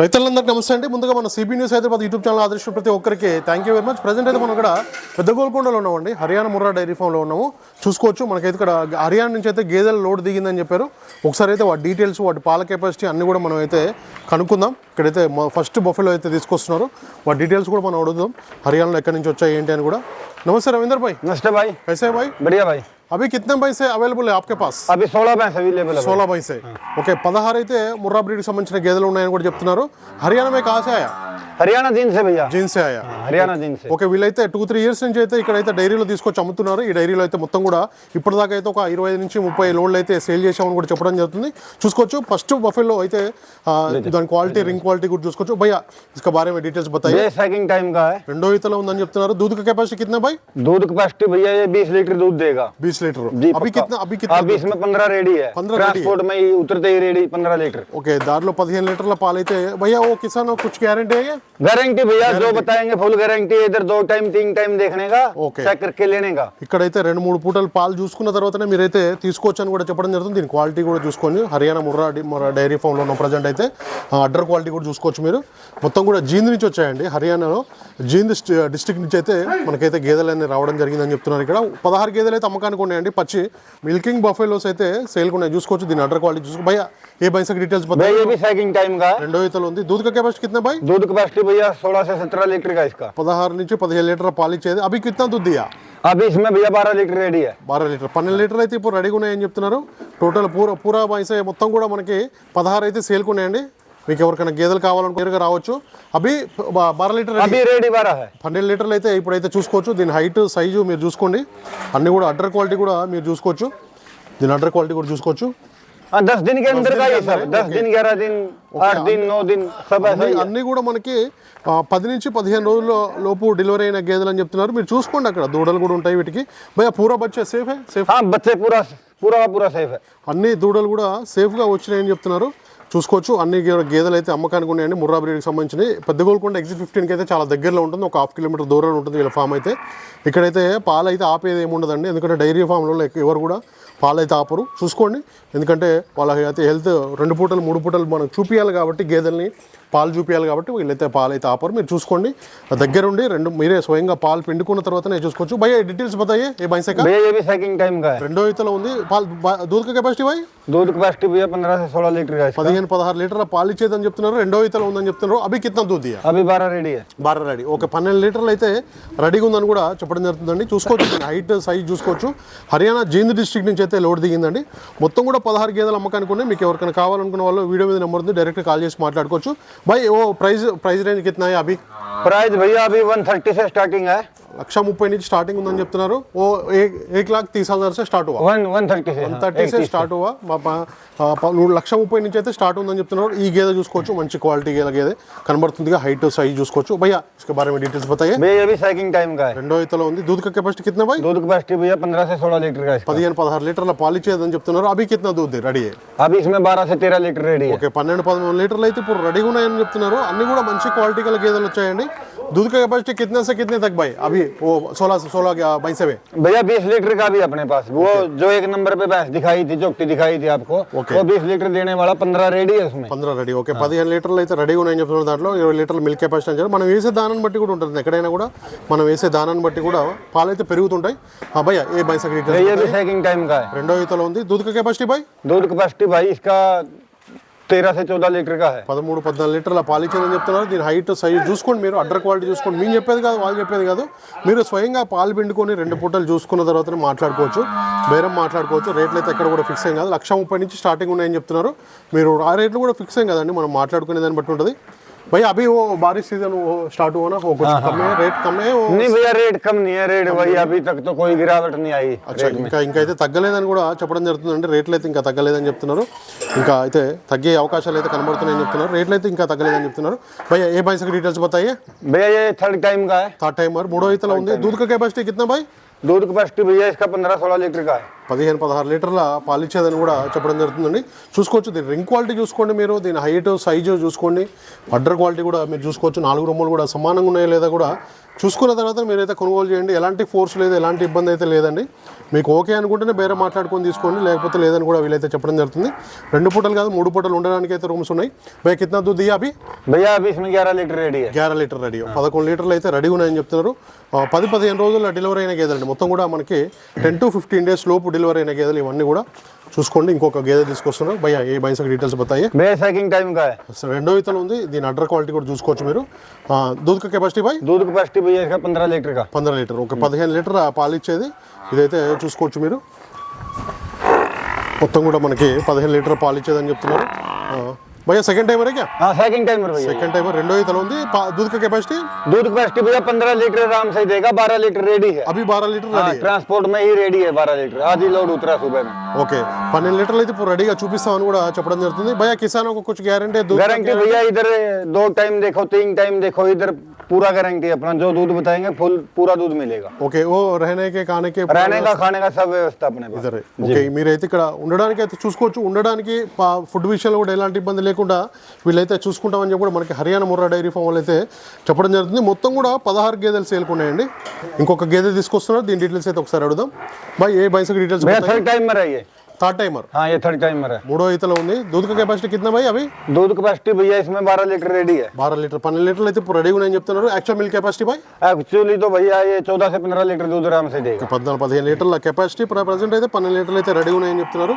రైతులందరికీ నమస్తే అండి. ముందుగా మన CB news Hyderabad YouTube channel ఆదర్శించిన ప్రతి ఒక్కరికి thank you very much present అయితే మనం ఇక్కడ పెద్ద గోల్కొండలో ఉన్నామండి. హర్యానా ముర్రా డైరీ ఫామ్లో ఉన్నాము. చూసుకోవచ్చు మనకైతే ఇక్కడ హర్యానా నుంచి అయితే గేదెల లోడ్ దిగిందని చెప్పారు. ఒకసారి అయితే వాటి డీటెయిల్స్ వాటి పాల కెపాసిటీ అన్నీ కూడా మనం అయితే కనుక్కుందాం. ఇక్కడైతే ఫస్ట్ బఫెలో అయితే తీసుకొస్తున్నారు వాటి డీటెయిల్స్ కూడా మనం అడుగుదాం హర్యానాలో ఎక్కడి నుంచి వచ్చాయి ఏంటి అని కూడా నమస్తే రవీందర్ భాయ్ नमस्ते भाई कैसे है भाई बढ़िया भाई अभी कितने पैसे अवेलेबल है आपके पास अभी सोलह भैंस अवेलेबल है సోలా బైసే ఓకే పదహారు అయితే ముర్రా బ్రీడ్కి సంబంధించిన గేదెలు ఉన్నాయని కూడా చెప్తున్నారు హర్యానా మే కాసే ఆయా हरियाणा दिन से भैया జీన్సే ఆయా हरियाणा दिन से ఓకే వీళ్ళైతే టూ త్రీ ఇయర్స్ నుంచి అయితే ఇక్కడైతే డైరీలో తీసుకొచ్చి అమ్ముతున్నారు ఈ డైరీలో అయితే మొత్తం కూడా ఇప్పటిదాకా అయితే ఒక ఇరవై ఐదు నుంచి ముప్పై లోడ్లు అయితే సేల్ చేసామని కూడా చెప్పడం జరుగుతుంది చూసుకోవచ్చు ఫస్ట్ బఫెల్లో అయితే ఆ, దాని క్వాలిటీ రింగ్ క్వాలిటీ కూడా చూసుకోవచ్చు భయ్యా ఇసుక బారే में డీటెయిల్స్ बताइए ये सैकिंग टाइम का है రెండో ఈతలో ఉందని చెప్తున్నారు दूध का कैपेसिटी कितना भाई दूध कैपेसिटी भैया ये बीस लीटर दूध देगा 20 लीटर जी अभी पक्का। कितना अभी कितना अभी इसमें पंद्रह रेडी है 15 रेडी है। ट्रांसपोर्ट में ही उतरते ही रेडी पंद्रह लीटर ఓకే దారిలో పదిహేను లీటర్ల పాలైతే భయ్యా ఓ కిసాన్ कुछ गारंटी है गारंटी भैया जो बताएंगे फुल गारंटी इधर दो टाइम तीन टाइम देखने का ओके। चेक करके लेने का ఇక్కడైతే రెండు మూడు పూటలు పాలు చూసుకున్న తర్వాతనే మీరైతే తీసుకోవచ్చు అని కూడా చెప్పడం జరుగుతుంది దీని క్వాలిటీ కూడా చూసుకోండి హర్యానా ముర్రా డి- ముర్రా డైరీ ఫామ్లో ఉన్న ప్రజెంట్ అయితే ఆ, అడ్డర్ క్వాలిటీ కూడా చూసుకోవచ్చు మీరు. మొత్తం కూడా జీంద్ నుంచి వచ్చాయండి. హర్యానాలో జీంద్ డిస్ట్రిక్ట్ నుంచి అయితే మనకైతే గేదెలు అనేది రావడం జరిగిందని చెప్తున్నారు ఇక్కడ. పదహారు గేదెలు అయితే అమ్మకానికి ఉన్నాయండి. పచ్చి మిల్కింగ్ బఫేలోస్ అయితే సేల్కి ఉన్నాయి. చూసుకోవచ్చు దీని అడర్ క్వాలిటీ చూసుకో భయ ఏ भाई డీటెయిల్స్ రెండో ఇతలు ఉంది. दूध కెపాసిటీ कैपेसिटी कितना भाई दूध कैपेसिटी भैया 16 से నుంచి 15 లీటర్ పాలు ఇచ్చేది. అవి కింద दूध दिया అవి లీటర్ రెడీ లీటర్. అయితే ఇప్పుడు రెడీగా ఉన్నాయని చెప్తున్నారు. టోటల్ పూర్వ పూరా మొత్తం కూడా మనకి 16 అయితే సేల్కున్నాయండి మీకు ఎవరికైనా గేదెలు కావాలనుకుంటే రావచ్చు అవి బా- బారా లీటర్ రెడీ. अभी रेडी बारह है పన్నెండు లీటర్లు అయితే ఇప్పుడైతే చూసుకోవచ్చు దీని హైట్ సైజు మీరు చూసుకోండి అన్ని కూడా అడ్డర్ క్వాలిటీ కూడా మీరు చూసుకోవచ్చు దీని అడ్డర్ క్వాలిటీ కూడా చూసుకోవచ్చు हाँ दस दिन के अंदर का दिन ये के अंदर सब है, दस दिन ग्यारह दिन आठ दिन नौ दिन सब ऐसा ही అన్ని है అన్నీ కూడా మనకి ఆ, పది నుంచి పదిహేను రోజుల లోపు డెలివరీ అయిన గేదెలు అని చెప్తున్నారు మీరు చూసుకోండి అక్కడ దూడలు కూడా ఉంటాయి వీటికి భయ పూరా బచ్చే సేఫ్ సేఫ్ हाँ बच्चे पूरा पूरा का पूरा सेफ है అన్ని దూడలు కూడా సేఫ్గా వచ్చినాయని చెప్తున్నారు చూసుకోవచ్చు. అన్ని గేదెలు అయితే అమ్మకానికి ఉన్నాయండి. ముర్రా బ్రీడ్కి సంబంధించి పెద్ద గోల్కొండ ఎగ్జిట్ ఫిఫ్టీన్కి అయితే చాలా దగ్గరలో ఉంటుంది. ఒక హాఫ్ కిలోమీటర్ దూరంలో ఉంటుంది వీళ్ళ ఫామ్ అయితే. ఇక్కడైతే పాలు అయితే ఆపేది ఏమి ఉండదండి ఎందుకంటే డైరీ ఫామ్లో ఎవరు కూడా పాలు అయితే ఆపరు చూసుకోండి ఎందుకంటే వాళ్ళకి అయితే హెల్త్ రెండు పూటలు మూడు పూటలు మనం చూపించాలి కాబట్టి గేదెల్ని పాలు చూపించాలి కాబట్టి వీళ్ళైతే పాలు అయితే ఆపరు మీరు చూసుకోండి దగ్గరుండి రెండు మీరే స్వయంగా పాలు పిండుకున్న తర్వాతనే చూసుకోవచ్చు భయ డీటెయిల్స్ బతాయే ఏ బైసెకా भैया ये भी सैकिंग टाइम का है రెండో ఈతలో ఉంది పాలు బా- దూద్ కెపాసిటీ భాయ్ दूध कैपेसिटी भैया पंद्रह से सोलह लीटर का है इसका పదిహేను పదహారు లీటర్ల పాలు ఇచ్చేదని చెప్తున్నారు రెండో ఈతలో ఉందని చెప్తున్నారు అవి కిత్న దూద్ దియా अभी बारह रेडी है బాగా రెడీ ఓకే పన్నెండు లీటర్లు అయితే రెడీగా ఉందని కూడా చెప్పడం జరుగుతుందండి చూసుకోవచ్చు దీని హైట్ సైజ్ చూసుకోవచ్చు హర్యానా జీంద్ డిస్ట్రిక్ట్ నుంచి అయితే లోడ్ దిగిందండి మొత్తం కూడా పదహారు గేదెలు అమ్మకానికి ఉన్నాయి. మీకు ఎవరికైనా కావాలనుకున్న వాళ్ళు వీడియో మీద నెంబర్ ఉంది డైరెక్ట్ కాల్ చేసి మాట్లాడుకోవచ్చు. బై ఓ ప్రైజ్ ప్రైజ్ రేంజ్ कितना అభి? ప్రైజ్ प्राइस भैया अभी 130 से स्टार्टिंग లక్ష ముప్పై నుంచి స్టార్టింగ్ ఉందని చెప్తున్నారు. ఓ ఏక్ లాక్ తీస్ హజార్ సే స్టార్ట్ హువా వన్ థర్టీ సే స్టార్ట్ లక్ష ముప్పై నుంచి అయితే స్టార్ట్ ఉందని చెప్తున్నారు. ఈ గేదె చూసుకోవచ్చు మంచి క్వాలిటీ గేదె గేదె. కనబడుతుంది హైట్ సైజ్ చూసుకోవచ్చు. భయ్యా इसके बारे में डिटेल्स రెండో ఇతలో ఉంది. దూద్ కెపాసిటీ కింద भाई दूध की कैपेसिटी भैया 15 से 16 लीटर లీటర్ల చెప్తున్నారు. అవి కిतना दूध రెడీ अभी इसमें 12 से 13 लीटर रेडी ఓకే 12 13 లీటర్లు అయితే ఇప్పుడు రెడీగా ఉన్నాయని చెప్తున్నారు. అన్ని కూడా మంచి క్వాలిటీ గల గేదెలు వచ్చాయండి. दूध का कैपेसिटी कितने से कितने तक भाई अभी वो सोलह से सोलह बाईस से भैया बीस लीटर का भी अपने पास वो जो एक नंबर पे भैंस दिखाई थी जोकती दिखाई थी आपको ओके। वो बीस लीटर देने वाला पंद्रह रेडी है उसमें పంద్రా రెడీ ఓకే పదిహేను లీటర్లు అయితే రెడీగా ఉన్నాయని చెప్తున్నారు దాంట్లో ఇరవై లీటర్ల మిల్క్ కెపాసిటీ అని చెప్పారు మనం వేసే దానాన్ని బట్టి కూడా ఉంటుంది ఎక్కడైనా కూడా మనం వేసే దానాన్ని బట్టి కూడా పాలు అయితే పెరుగుతుంటాయి ఆ భయ్య ఏ బైసా भैया డీటెయిల్స్ ये भी सैकिंग टाइम का है రెండో ఈతలో ఉంది दूध का कैपेसिटी भाई दूध कैपेसिटी भाई తెరా సే చౌదా లీటర్ కా పదమూడు పద్నాలుగు లీటర్ల పాలు చెప్తున్నారు. దీని హైట్ సైజ్ చూసుకోండి మీరు. అడ్డర్ క్వాలిటీ చూసుకోండి. మేము చెప్పేది కాదు వాళ్ళు చెప్పేది కాదు. మీరు స్వయంగా పాలు పిండుకొని రెండు పూటలు చూసుకున్న తర్వాత మాట్లాడుకోవచ్చు. బేరం మాట్లాడుకోవచ్చు. రేట్లు అయితే ఎక్కడ కూడా ఫిక్స్ ఏం కాదు. లక్ష ముప్పై నుంచి స్టార్టింగ్ ఉన్నాయని చెప్తున్నారు. మీరు ఆ రేట్లు కూడా ఫిక్స్ ఏం కదండి. మనం మాట్లాడుకునే దాన్ని బట్టి ఉంటుంది. భయ అభి ఓ बारिश సీజన్ स्टार्ट हुआ ना वो कुछ हाँ, कम है रेट कम है నీ नहीं भैया रेट कम नहीं है रेट भाई अभी तक तो అయితే తగ్గలేదని కూడా చెప్పడం జరుగుతుందండి. రేట్లు అయితే ఇంకా తగ్గలేదని చెప్తున్నారు. ఇంకా అయితే తగ్గే అవకాశాలు అయితే కనబడుతున్నాయని చెప్తున్నారు రేట్లు అయితే ఇంకా తగ్గలేదని చెప్తున్నారు భయ్య ఏ బైసకి డీటెయిల్స్ बताइए भैया ये थर्ड टाइम का है థర్డ్ టైమర్ మూడో ఈతలో ఉంది दूध का कैपेसिटी कितना भाई दूध कैपेसिटी भैया इसका पंद्रह सोलह लीटर का है పదిహేను పదహారు లీటర్ల పాలిచ్చేదని కూడా చెప్పడం జరుగుతుందండి. చూసుకోవచ్చు దీని రింగ్ క్వాలిటీ చూసుకోండి మీరు దీని హైట్ సైజు చూసుకోండి. అడ్డర్ క్వాలిటీ కూడా మీరు చూసుకోవచ్చు నాలుగు రొమ్మలు కూడా సమానంగా ఉన్నాయా లేదా కూడా చూసుకున్న తర్వాత మీరైతే కొనుగోలు చేయండి. ఎలాంటి ఫోర్స్ లేదు ఎలాంటి ఇబ్బంది అయితే లేదండి. మీకు ఓకే అనుకుంటేనే బేరే మాట్లాడుకొని తీసుకోండి లేకపోతే లేదని కూడా వీలైతే చెప్పడం జరుగుతుంది. రెండు పూటలు కాదు మూడు పూటలు ఉండడానికి అయితే రూమ్స్ ఉన్నాయి. భయ కిतना दूध दिया अभी లీటర్ రెడీ. గ్యారా లీటర్ రెడీ. పదకొండు లీటర్లు అయితే రెడీ ఉన్నాయని చెప్తున్నారు. పది పదిహేను రోజుల్లో డెలివరీ అయిన గేదండి మొత్తం కూడా మనకి టెన్ టు ఫిఫ్టీన్ డేస్ లోపు డెలివరీ అయిన గేదెలు ఇవన్నీ కూడా చూసుకోండి ఇంకొక గేదె తీసుకొస్తున్నారు భయ్య ఏ బైన్సక్ డీటెయిల్స్ బతాయి भैया सैकिंग टाइम का है రెండో ఇతలు ఉంది దీని అడ్డర్ క్వాలిటీ కూడా చూసుకోవచ్చు మీరు ఆ, దూద్ కెపాసిటీ బై दूध कैपेसिटी भैया इसका पंद्रह लीटर का పంద్ర లీటర్ ఒక పదిహేను లీటర్ ఆ పాలు ఇచ్చేది ఇదైతే చూసుకోవచ్చు మీరు మొత్తం కూడా మనకి పదిహేను లీటర్ పాలు ఇచ్చేదని చెప్తున్నారు ఆ, భయ్య సెకండ్ టైమర్ క్యా हाँ सेकंड टाइमर भैया సెకండ్ టైమర్ రెండో ఇతలు ఉంది పా- దూద్ కెపాసిటీ दूध कैपेसिटी भैया पंद्रह लीटर आराम से ही देगा बारह लीटर रेडी है అభి బారా లీటర్ हाँ, రెడీ ट्रांसपोर्ट में ही रेडी है बारह लीटर आज ही लोड उतरा सुबह में ఓకే పన్నెండు లీటర్లు అయితే ఇప్పుడు రెడీగా చూపిస్తామని కూడా చెప్పడం జరుగుతుంది భయ కిసాన్ ఒక कुछ గ్యారంటీ गारंटी भैया इधर दो टाइम देखो तीन टाइम देखो इधर पूरा गारंटी अपना जो दूध बताएंगे फुल पूरा दूध मिलेगा ఓకే ఓ रहने के खाने के रहने का खाने का सब व्यवस्था अपने पास ఇద్దరే ఓకే మీరైతే ఇక్కడ ఉండడానికి అయితే చూసుకోవచ్చు ఉండడానికి పా- ఫుడ్ విషయంలో కూడా ఎలాంటి ఇబ్బంది లేకుండా వీళ్ళైతే చూసుకుంటామని చెప్పి కూడా మనకి హర్యానా ముర్రా డైరీ ఫామ్ వాళ్ళు అయితే చెప్పడం జరుగుతుంది మొత్తం కూడా పదహారు గేదెలు సేల్కి ఉన్నాయండి ఇంకొక గేదె తీసుకొస్తున్నారు దీని డీటెయిల్స్ అయితే ఒకసారి అడుగుదాం బాయ్ ఏ బైసక్ డీటెయిల్స్ भैया थर्ड टाइम में रहिए థర్డ్ టైమర్ हाँ ये थर्ड टाइम में है మూడో ఈతలో ఉంది దూద్ కెపాసిటీ కింద బాయ్ అవి दूध कैपेसिटी भैया इसमें बारह लीटर रेडी है బారా లీటర్ పన్నెండు లీటర్లు అయితే ఇప్పుడు రెడీగా ఉన్నాయని చెప్తున్నారు actual milk capacity bye actually तो भैया ये चौदह से पंद्रह लीटर दूध आराम से देगा పద్నాలుగు పదిహేను లీటర్ల కెపాసిటీ ప్రజెంట్ అయితే పన్నెండు లీటర్లు అయితే రెడీ ఉన్నాయని చెప్తున్నారు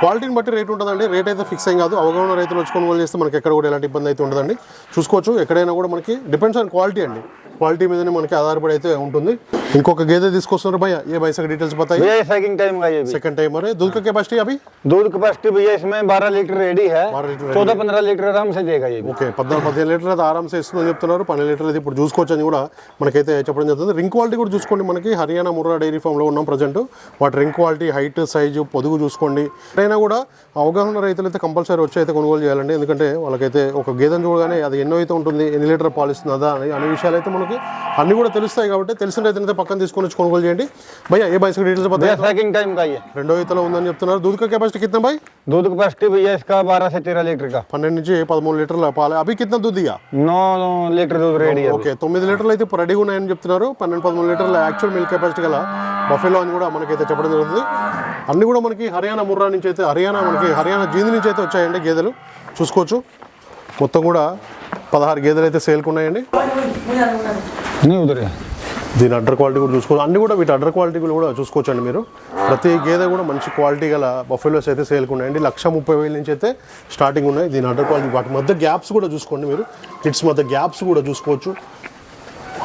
క్వాలిటీని బట్టి రేట్ ఉంటుందండి రేట్ అయితే ఫిక్స్ ఏం కాదు అవగాహన రైతులు వచ్చి కొనుగోలు చేస్తే మనకి ఎక్కడ కూడా ఎలాంటి ఇబ్బంది అయితే ఉండదండి చూసుకోవచ్చు ఎక్కడైనా కూడా మనకి డిపెండ్స్ ఆన్ క్వాలిటీ అండి క్వాలిటీ మీదనే మనకి ఆధారపడి అయితే ఉంటుంది ఇంకొక గేదె తీసుకొస్తున్నారు భయ్య ఏ బైసక్ డీటెయిల్స్ బతాయి भैया ये सेकंड टाइम का ये भी సెకండ్ టైం అరే दूध का कैपेसिटी अभी दूध कैपेसिटी भैया इसमें बारह लीटर रेडी है 12 लीटर चौदह पंद्रह लीटर आराम से देगा ये भी ఓకే పద్నాలుగు పదిహేను లీటర్లు అయితే ఆరామ్సే ఇస్తుందని చెప్తున్నారు పన్నెండు లీటర్లు అయితే ఇప్పుడు చూసుకోవచ్చు అని కూడా మనకైతే చెప్పడం జరుగుతుంది రింగ్ క్వాలిటీ కూడా చూసుకోండి మనకి హర్యానా ముర్రా డైరీ ఫామ్లో ఉన్నాం ప్రజెంట్ వాటి రింగ్ క్వాలిటీ హైట్ సైజు పొదుగు చూసుకోండి ఎక్కడైనా కూడా అవగాహన రైతులు అయితే కంపల్సరీ వచ్చి అయితే కొనుగోలు చేయాలండి ఎందుకంటే వాళ్ళకైతే ఒక గేదెను చూడగానే అది ఎన్నో అయితే ఉంటుంది ఎన్ని లీటర్ పాలు ఇస్తుంది అదా అని అనే విషయాలు అయితే మనకి అన్ని కూడా తెలుస్తాయి కాబట్టి తెలిసిన రైతులైతే పక్కన తీసుకొని వచ్చి కొనుగోలు చేయండి భయ్య ఏ బైసక్ డీటెయిల్స్ भैया బతాయి सेकंड टाइम का ये రెండో ఈతలో ఉందని చెప్తున్నారు दूध का कैपेसिटी कितना भाई दूध कैपेसिटी भैया इसका बारह से तेरह लीटर का పన్నెండు నుంచి పదమూడు లీటర్ల పాలు అవి కింద दूध दिया नौ लीटर दूध रेडी है ఓకే తొమ్మిది లీటర్లు అయితే ఇప్పుడు రెడీగా ఉన్నాయని చెప్తున్నారు పన్నెండు పదమూడు లీటర్ల యాక్చువల్ మిల్క్ కెపాసిటీ గల బఫెలో అని కూడా మనకైతే చెప్పడం జరుగుతుంది అన్ని కూడా మనకి హర్యానా ముర్రా నుంచి అయితే హర్యానా మనకి హర్యానా జీంది నుంచి అయితే వచ్చాయండి గేదెలు. చూసుకోవచ్చు. మొత్తం కూడా పదహారు గేదెలు అయితే సేల్కున్నాయండి దీని అడ్డర్ క్వాలిటీ కూడా చూసుకోవచ్చు. అన్ని కూడా వీటి అడ్డర్ క్వాలిటీ కూడా చూసుకోవచ్చు అండి మీరు. ప్రతి గేదె కూడా మంచి క్వాలిటీ గల బఫెలోస్ అయితే సేల్కున్నాయండి లక్ష ముప్పై వేల నుంచి అయితే స్టార్టింగ్ ఉన్నాయి దీని అడ్డర్ క్వాలిటీ. వాటి మధ్య గ్యాప్స్ కూడా చూసుకోండి మీరు. కిట్స్ మధ్య గ్యాప్స్ కూడా చూసుకోవచ్చు.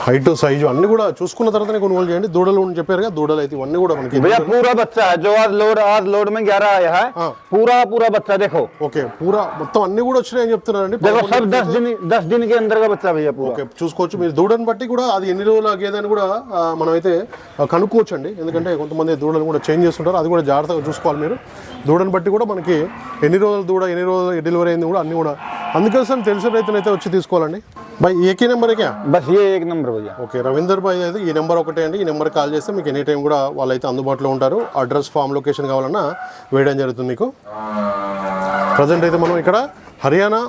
హైట్ సైజు అన్ని కూడా చూసుకున్న తర్వాతనే కొనుగోలు చేయండి దూడలు అని చెప్పారు కదా దూడలు అయితే ఇవన్నీ కూడా మనకి भैया पूरा बच्चा है जो आज लोड आज लोड में ग्यारह आया है हाँ। पूरा पूरा बच्चा देखो ఓకే పూరా మొత్తం అన్ని కూడా వచ్చినాయని చెప్తున్నారండి देखो सब दस दिन दस दिन के अंदर का बच्चा भैया पूरा ఓకే చూసుకోవచ్చు మీరు దూడని బట్టి కూడా అది ఎన్ని రోజుల గేదని కూడా ఆ, మనమైతే ఆ, కనుక్కోవచ్చు అండి ఎందుకంటే కొంతమంది దూడను కూడా చేంజ్ చేస్తుంటారు అది కూడా జాగ్రత్తగా చూసుకోవాలి మీరు దూడని బట్టి కూడా మనకి ఎన్ని రోజుల దూడ ఎన్ని రోజులు డెలివరీ అయింది కూడా అన్ని కూడా అందుకోసం తెలిసిన అయితే వచ్చి తీసుకోవాలండి. బై ఏకే నెంబర్ ఏకే బస్ ఏ నెంబర్ భయ్యా? ఓకే రవీందర్ భాయ్ అయితే ఈ నెంబర్ ఒకటే అండి. ఈ నెంబర్ కాల్ చేస్తే మీకు ఎనీ టైం కూడా వాళ్ళైతే అందుబాటులో ఉంటారు. అడ్రస్ ఫామ్ లొకేషన్ కావాలన్నా వేయడం జరుగుతుంది మీకు. ప్రజెంట్ అయితే మనం ఇక్కడ హర్యానా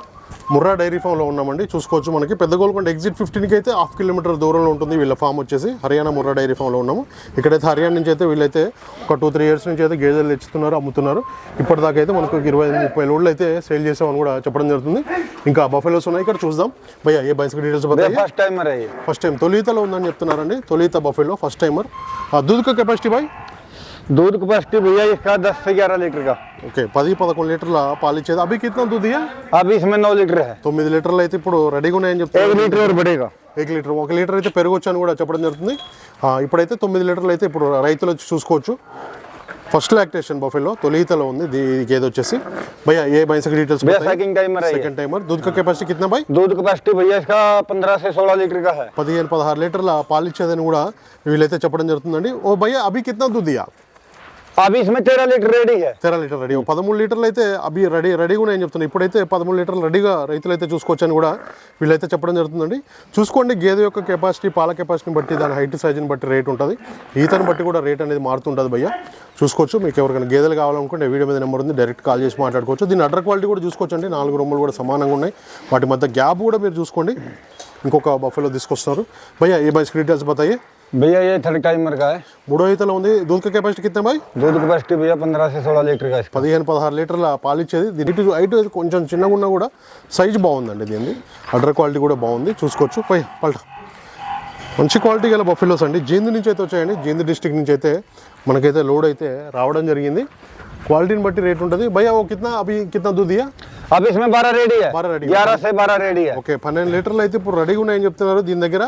ముర్రా డైరీ ఫామ్లో ఉన్నామండి. చూసుకోవచ్చు మనకి. పెద్ద గోల్కొండ ఎగ్జిట్ ఫిఫ్టీన్కి అయితే హాఫ్ కిలోమీటర్ దూరంలో ఉంటుంది. వీళ్ళ ఫామ్ వచ్చేసి హర్యానా ముర్రా డైరీ ఫామ్లో ఉన్నాము. ఇక్కడైతే హర్యానా నుంచి అయితే వీళ్ళైతే ఒక టూ త్రీ ఇయర్స్ నుంచి అయితే గేదెలు తెచ్చుతున్నారు అమ్ముతున్నారు. ఇప్పటిదాకా అయితే మనకు ఇరవై ముప్పై లోడ్లు అయితే సేల్ చేసామని కూడా చెప్పడం జరుగుతుంది. ఇంకా బఫెలోస్ ఉన్నాయి. ఇక్కడ చూద్దాం. భయ్య ఏ బైస్కి details first timer first time తొలితలో ఉందని చెప్తున్నారండి. తొలిత బఫెలో ఫస్ట్ టైమర్ దూదుక కెపాసిటీ బాయ్ दूध कैपेसिटी भैया इसका दस से ग्यारह लीटर का। ఓకే పది పదకొండు లిటర్ల పాలు ఇచ్చేది అభి కిतना दूध दिया अभी इसमें नौ लीटर है। తొమ్మిది లీటర్లు అయితే ఇప్పుడు రెడీగా ఉన్నాయని చెప్తారు एक लीटर और बढ़ेगा। ఒక లీటర్ ఒక లీటర్ అయితే పెరగొచ్చు కూడా చెప్పడం జరుగుతుంది ఇప్పుడైతే తొమ్మిది లీటర్లు అయితే ఇప్పుడు రైతులు చూసుకోవచ్చు ఫస్ట్ లాక్టేషన్ బఫెలో తొలితలో ఉంది దీ- ఇది ఏదో వచ్చేసి భయ్యా ఏ బైసకి డీటెయిల్స్ भैया సెకండ్ టైమర్ दूध का కెపాసిటీ కిतना బై दूध कैपेसिटी भैया इसका पंद्रह పదిహేను పదహారు లీటర్ల పాలు ఇచ్చేదని కూడా వీళ్ళైతే చెప్పడం జరుగుతుందండి ఓ భయ్యా అభి కిतना दूध अभी इसमें तेरह लीटर रेडी है తెరా లీటర్ రెడీ పదమూడు లీటర్లు అయితే అవి రెడీ రెడీగా ఉన్నాయని చెప్తున్నాను ఇప్పుడైతే పదమూడు లీటర్లు రెడీగా రైతులు అయితే చూసుకోవచ్చని కూడా వీళ్ళైతే చెప్పడం జరుగుతుందండి చూసుకోండి గేదె యొక్క కెపాసిటీ పాల కెపాసిటీని బట్టి దాని హైట్ సైజుని బట్టి రేట్ ఉంటుంది ఈతని బట్టి కూడా రేట్ అనేది మారుతుంటుంది భయ్య చూసుకోవచ్చు మీకు ఎవరికైనా గేదెలు కావాలనుకుంటే వీడియో మీద నెంబర్ ఉంది డైరెక్ట్ కాల్ చేసి మాట్లాడుకోవచ్చు దీని అడ్డర్ క్వాలిటీ కూడా చూసుకోవచ్చండి నాలుగు రొమ్మలు కూడా సమానంగా ఉన్నాయి వాటి మధ్య గ్యాప్ కూడా మీరు చూసుకోండి ఇంకొక బఫెలో తీసుకొస్తున్నారు భయ్యా ఏ బైస్ డీటెయిల్స్ బతాయి भैया ये थर्ड टाइमर का है। మూడో ఈతలో ఉంది. దూద్ కెపాసిటీ కింద బాయ్ दूध कैपेसिटी भैया पंद्रह से सोलह लीटर का इसका పదిహేను పదహారు లీటర్ల పాలు ఇచ్చేది దీని ఇటు హైట్ అయితే కొంచెం చిన్నగా ఉన్నా కూడా సైజ్ బాగుందండి దీన్ని అడ్డర్ క్వాలిటీ కూడా బాగుంది. చూసుకోవచ్చు. పోయి పల్ట. మంచి క్వాలిటీ గల బఫెలోస్ అండి. జీంది నుంచి అయితే వచ్చాయండి. జీంది డిస్ట్రిక్ట్ నుంచి అయితే మనకైతే లోడ్ అయితే రావడం జరిగింది. క్వాలిటీని బట్టి రేట్ ఉంటుంది. భయ్యా ఓ కిత్నా అవి కిత్నా దూదియా अब इसमें बारह రెడీ है बारह ready. है। ग्यारह से बारह रेडी है ఓకే పన్నెండు లీటర్లు అయితే ఇప్పుడు రెడీగా అని చెప్తున్నారు దీని దగ్గర.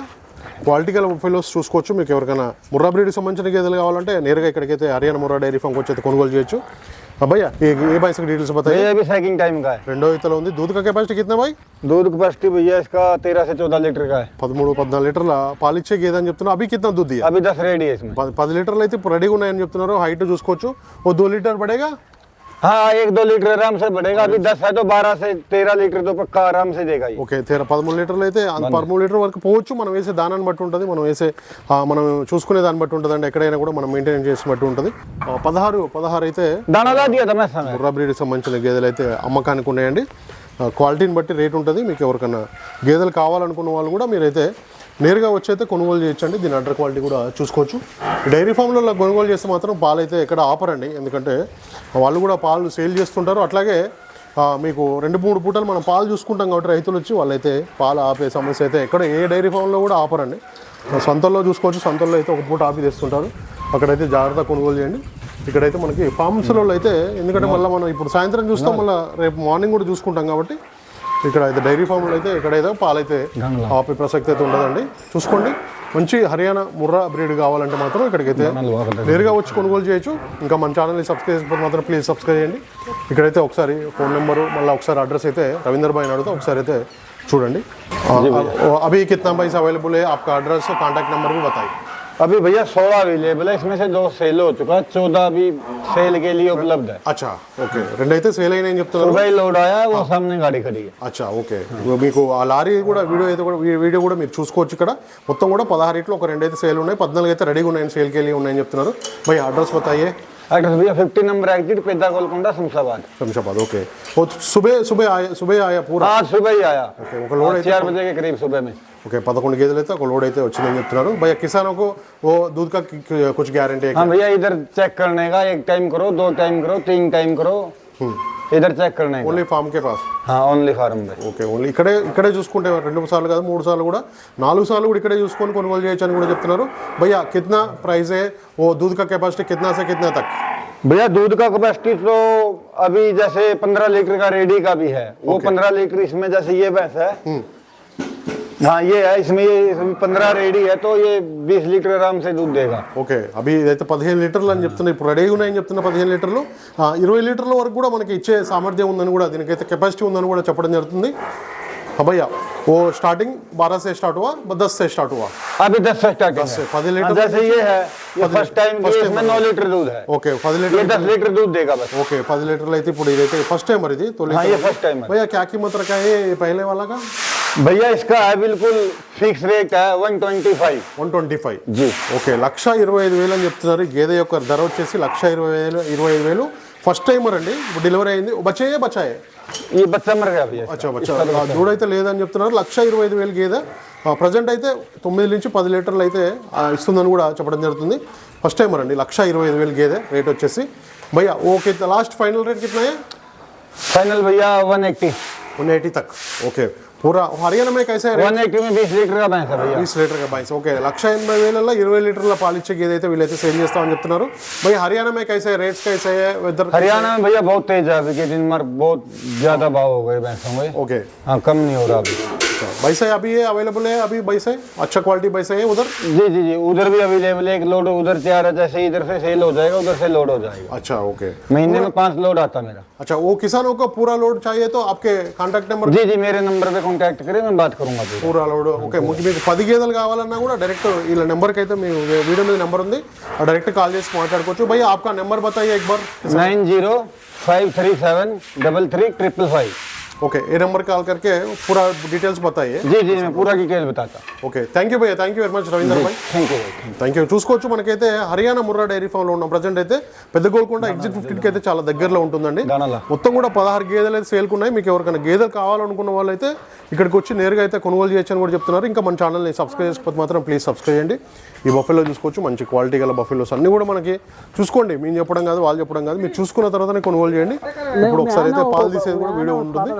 క్వాలిటీ గల బఫెలోస్ చూసుకోవచ్చు మీకు ఎవరికైనా ముర్రా బ్రీడ్కి సంబంధించిన గేదెలు కావాలంటే నేరుగా ఇక్కడికైతే హర్యానా ముర్రా డైరీ ఫామ్కి వచ్చి అయితే కొనుగోలు చేయొచ్చు భయ్యా ఏ ఏ బాయ్స్ డీటెయిల్స్ బతాయి भैया ये भी सेकिंग टाइम का है రెండో ఈతలో ఉంది దూద్ కా కెపాసిటీ కింద బాయ్ दूध कैपेसिटी भैया इसका तेरह से चौदह लीटर का है పదమూడు పద్నాలుగు లీటర్ల పాలిచ్చే గేదె అని చెప్తున్నారు అవి కింద దుద్ది अभी दस रेडी है इसमें పది పది లీటర్లు అయితే ఇప్పుడు రెడీగా ఉన్నాయని చెప్తున్నారు హైట్ చూసుకోవచ్చు ఓ దో లీటర్ పడేగా हाँ एक दो लीटर आराम से बढ़ेगा अभी दस है तो बारह से तेरह लीटर तो पक्का आराम से देगा ये ఓకే తీర పదమూడు లీటర్లు అయితే అంత పదమూడు లీటర్ వరకు పోవచ్చు మనం వేసే దానాన్ని బట్టి ఉంటుంది మనం వేసే ఆ, మనం చూసుకునే దాన్ని బట్టి ఉంటుంది అండి ఎక్కడైనా కూడా మనం మెయింటైన్ చేసి బట్టి ఉంటుంది ఆ, పదహారు పదహారు అయితే दाना ला दिया था मैं समय ముర్రా బ్రీడ్కి సంబంధించిన గేదెలు అయితే అమ్మకానికి ఉన్నాయండి ఆ, క్వాలిటీని బట్టి రేట్ ఉంటుంది మీకు ఎవరికన్నా గేదెలు కావాలనుకున్న వాళ్ళు కూడా మీరైతే నేరుగా వచ్చి అయితే కొనుగోలు చేయొచ్చండి. దీని అడ్డర్ క్వాలిటీ కూడా చూసుకోవచ్చు. డైరీ ఫామ్లలో కొనుగోలు చేస్తే మాత్రం పాలు అయితే ఎక్కడ ఆపరండి. ఎందుకంటే వాళ్ళు కూడా పాలు సేల్ చేస్తుంటారు. అట్లాగే మీకు రెండు మూడు పూటలు మనం పాలు చూసుకుంటాం కాబట్టి రైతులు వచ్చి వాళ్ళైతే పాలు ఆపే సమస్య అయితే ఎక్కడ ఏ డైరీ ఫామ్లో కూడా ఆపరండి. సొంతల్లో చూసుకోవచ్చు. సొంతల్లో అయితే ఒక పూట ఆపి తెస్తుంటారు. అక్కడైతే జాగ్రత్త కొనుగోలు చేయండి. ఇక్కడైతే మనకి ఫార్మ్స్లో అయితే ఎందుకంటే మళ్ళీ మనం ఇప్పుడు సాయంత్రం చూస్తాం మళ్ళీ రేపు మార్నింగ్ కూడా చూసుకుంటాం కాబట్టి ఇక్కడ అయితే డైరీ ఫామ్లో అయితే ఎక్కడైతే పాలైతే ఆపే ప్రసక్తి అయితే ఉండదండి. చూసుకోండి. మంచి హర్యానా ముర్రా బ్రీడ్ కావాలంటే మాత్రం ఇక్కడికైతే నేరుగా వచ్చి కొనుగోలు చేయొచ్చు. ఇంకా మన ఛానల్ని సబ్స్క్రైబ్ చేసినప్పుడు మాత్రం ప్లీజ్ సబ్స్క్రైబ్ చేయండి. ఇక్కడైతే ఒకసారి ఫోన్ నెంబరు మళ్ళీ ఒకసారి అడ్రస్ అయితే రవీందర్ భాయ్ అడుగుతా ఒకసారి అయితే చూడండి. అభి కిतना पैसा అవైలబుల్ है आपका एड्रेस और బతాయి. अभी भैया सोलह अवेलेबल है इसमें से दो सेल हो चुका है चौदह अभी सेल के लिए उपलब्ध है అచ్చా ఓకే రెండైతే సేల్ అయినాయని చెప్తున్నారు सुबह ही लोड आया है, वो सामने गाड़ी खड़ी है అచ్చా ఓకే మీకు ఆ లారీ కూడా వీడియో అయితే కూడా వీ- వీడియో కూడా మీరు చూసుకోవచ్చు ఇక్కడ మొత్తం కూడా పదహారు ఇట్లు ఒక రెండు అయితే సేల్ ఉన్నాయి పద్నాలుగు అయితే రెడీగా ఉన్నాయని సేల్కి వెళ్ళి ఉన్నాయని చెప్తున్నారు భయ్ అడ్రస్ బతాయే एड्रेस भैया fifty number exit Pedda Golconda Shamshabad Shamshabad okay वो सुबह सुबह आया सुबह आया पूरा आज सुबह ही आया ఓకే ఒక లోడ్ అయితే चार बजे के करीब सुबह में ఓకే పదకొండు గేదెలు అయితే ఒక లోడ్ అయితే వచ్చిందని చెప్తున్నారు భయ కిసాన్ को वो दूध का कुछ गारंटी है हाँ भैया इधर चेक करने का एक टाइम करो दो टाइम करो तीन टाइम करो ఇద్దరు చెక్ ఓన్లీ ఫామ్ కే పాస్ ఓన్లీ ఫార్మ్ ఓకే ఓన్లీ ఇక్కడే ఇక్కడే చూసుకుంటే రెండు సార్లు కాదు మూడు సార్లు కూడా నాలుగు సార్లు కూడా ఇక్కడే చూసుకొని కొనుగోలు చేయొచ్చు అని కూడా చెప్తున్నారు భయ్యా కిतना प्राइस है वो दूध का कैपेसिटी कितना से कितना तक भैया दूध का कैपेसिटी तो अभी जैसे पंद्रह लीटर का रेडी का भी है वो पंद्रह लीटर इसमें जैसे ये भैंस है हाँ ये है इसमें ये पंद्रह रेडी है तो ये बीस लीटर आराम से दूध देगा ఓకే అవి ఇదైతే పదిహేను లీటర్లు అని చెప్తున్నా ఇప్పుడు రెడీగా ఉన్నాయని చెప్తున్న పదిహేను లీటర్లు ఆ, ఇరవై లీటర్ల వరకు కూడా మనకి ఇచ్చే సామర్థ్యం ఉందని కూడా దీనికైతే కెపాసిటీ ఉందని కూడా చెప్పడం జరుగుతుంది అభయ్య ఓ స్టార్టింగ్ బారా సే స్టార్ట్ हुआ दस से स्टार्ट हुआ अभी दस से स्टार्टिंग से, है पौधे लीटर हाँ, जैसे ये है ये पौधे- फर्स्ट टाइम first time इसमें नौ लीटर दूध है ఓకే పది ये లీటర్ दस लीटर दूध देगा बस ఓకే పది లీటర్లు అయితే ఇప్పుడు ఇదైతే ఫస్ట్ టైం మరి ఇది తొలి हाँ ये फर्स्ट टाइम है भैया क्या कीमत रखा है ये पहले वाला का भैया इसका है बिल्कुल फिक्स रेट है one twenty five one twenty five जी ఓకే లక్ష ఇరవై ఐదు వేలు అని చెప్తున్నారు ఈ గేదె యొక్క ధర వచ్చేసి లక్ష ఇరవై వేలు ఇరవై ఐదు వేలు ఫస్ట్ టైమర్ అండి ఇప్పుడు డెలివరీ అయింది బచాయే బచాయే ये बच्चा मर गया भैया इसका। అచ్చా బచ్చా ఆ దూడైతే లేదని చెప్తున్నారు లక్ష ఇరవై ఐదు వేలు గేదె ప్రజెంట్ అయితే తొమ్మిది నుంచి పది లీటర్లు అయితే ఆ, ఇస్తుందని కూడా చెప్పడం జరుగుతుంది ఫస్ట్ టైమర్ అండి లక్ష ఇరవై ఐదు వేలు గేదె రేట్ వచ్చేసి భయ్యా ఓకే లాస్ట్ ఫైనల్ రేట్ कितना है फाइनल भैया वन एट्टी वन एटी तक ओके पूरा हरियाणा में कैसे है वन एट्टी में बीस लीटर का भैंस है भैया బీస్ లీటర్ బాయ్స్ ఓకే లక్ష ఎనభై వేలలో ఇరవై లీటర్ల పాలిచ్చే గేదె అయితే వీళ్ళైతే సేల్ చేస్తామని చెప్తున్నారు భయ్ హర్యానా మే కైసే రేట్స్ కైసే వెదర్ हरियाणा में भैया बहुत तेज है अभी के दिन मर बहुत ज्यादा भाव हो गए भैंसों के ओके हाँ कम नहीं हो रहा अभी बैसे अभी ये अवेलेबल है अभी बैसे अच्छा क्वालिटी बैसे है उधर जी जी जी उधर भी अवेलेबल है एक लोड उधर तैयार है जैसे इधर से सेल हो जाएगा उधर से लोड हो जाएगा अच्छा ओके महीने में पांच लोड आता मेरा अच्छा वो किसानों को पूरा लोड चाहिए तो आपके कांटेक्ट నెంబర్ जी जी मेरे नंबर पे कांटेक्ट करें मैं बात करूंगा फिर పూరా లోడ్ ఓకే మీకు మీకు పది గేదెలు కావాలన్నా కూడా డైరెక్ట్ వీళ్ళ నెంబర్కి అయితే మీ వీడియో మీద నెంబర్ ఉంది డైరెక్ట్ కాల్ చేసి మాట్లాడుకోవచ్చు భయ్య आपका నెంబర్ बताइए एक बार nine zero five three seven double three triple five okay ये नंबर कॉल करके पूरा डिटेल्स बताइए जी जी मैं पूरा डिटेल बताता हूँ ఓకే థ్యాంక్ యూ భయ్య thank you very much Ravinder Bhai thank you thank you చూసుకోవచ్చు మనకైతే హర్యానా ముర్రా డైరీ ఫామ్లో ఉన్నాం ప్రజెంట్ అయితే పెద్ద గోల్కొండ ఎగ్జిట్ ఫిఫ్టీన్కి అయితే చాలా దగ్గరలో ఉంటుందండి దానాల. మొత్తం కూడా పదహారు గేదెలు అయితే సేల్కి ఉన్నాయి మీకు ఎవరికైనా గేదెలు కావాలనుకున్న వాళ్ళు అయితే ఇక్కడికి వచ్చి నేరుగా అయితే కొనుగోలు చేయొచ్చు అని కూడా చెప్తున్నారు ఇంకా మన ఛానల్ని సబ్స్క్రైబ్ చేసుకోకపోతే మాత్రం ప్లీజ్ సబ్స్క్రైబ్ చేయండి ఈ బఫెలో చూసుకోవచ్చు మంచి క్వాలిటీ గల బఫెలోస్ అన్ని కూడా మనకి చూసుకోండి మేము చెప్పడం కాదు వాళ్ళు చెప్పడం కాదు మీరు చూసుకున్న తర్వాతనే కొనుగోలు చేయండి ఇప్పుడు ఒకసారి అయితే పాలు తీసేది కూడా వీడియో ఉంటుంది